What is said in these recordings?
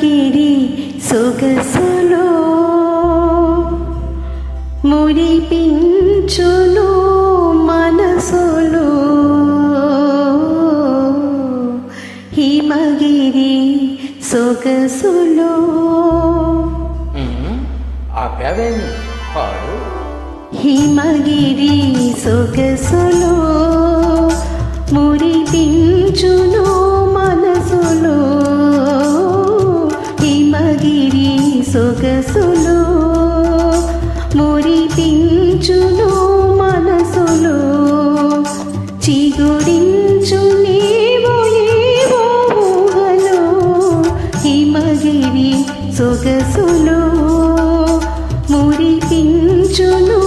హిమగిరి సొగసులో మురిపించును మనసులో హిమగిరి సొగసులో ఆపావేమి పాడు. హిమగిరి సొగసులో మురిపించును సొగసులో మురిపించును.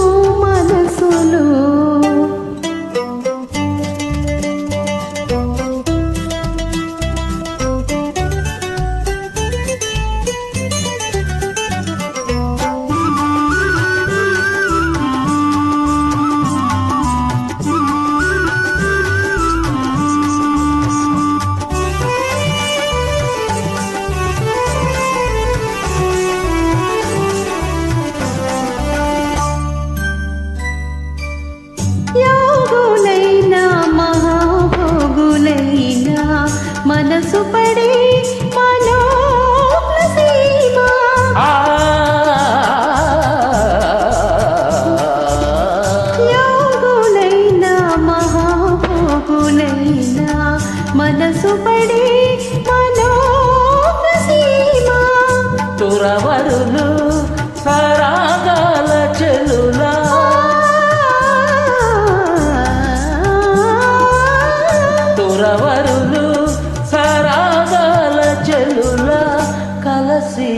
పడే మనోజ్ఞ సీమ తురవరులు సరాగాల చెలులా. తురవరులు కలసి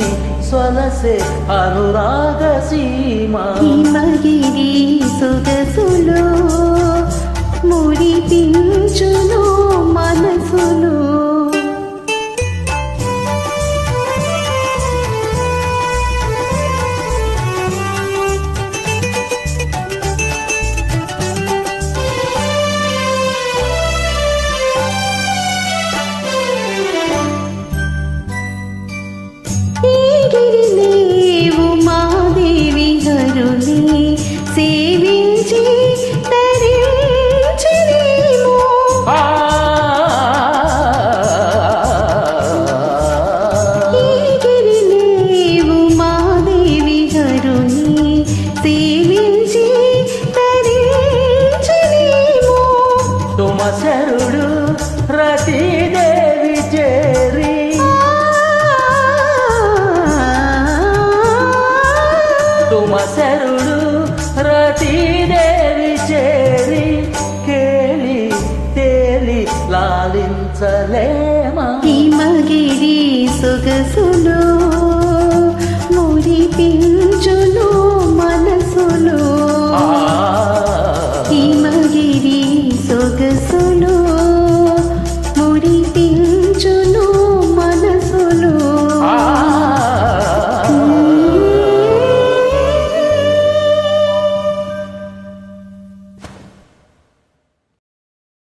సొలసే అనురాగ సీమ. హిమగిరి సొగసులో రతీదేవి చేరి కేలి తేలి లాలించలేమా? మగిరి సొగసు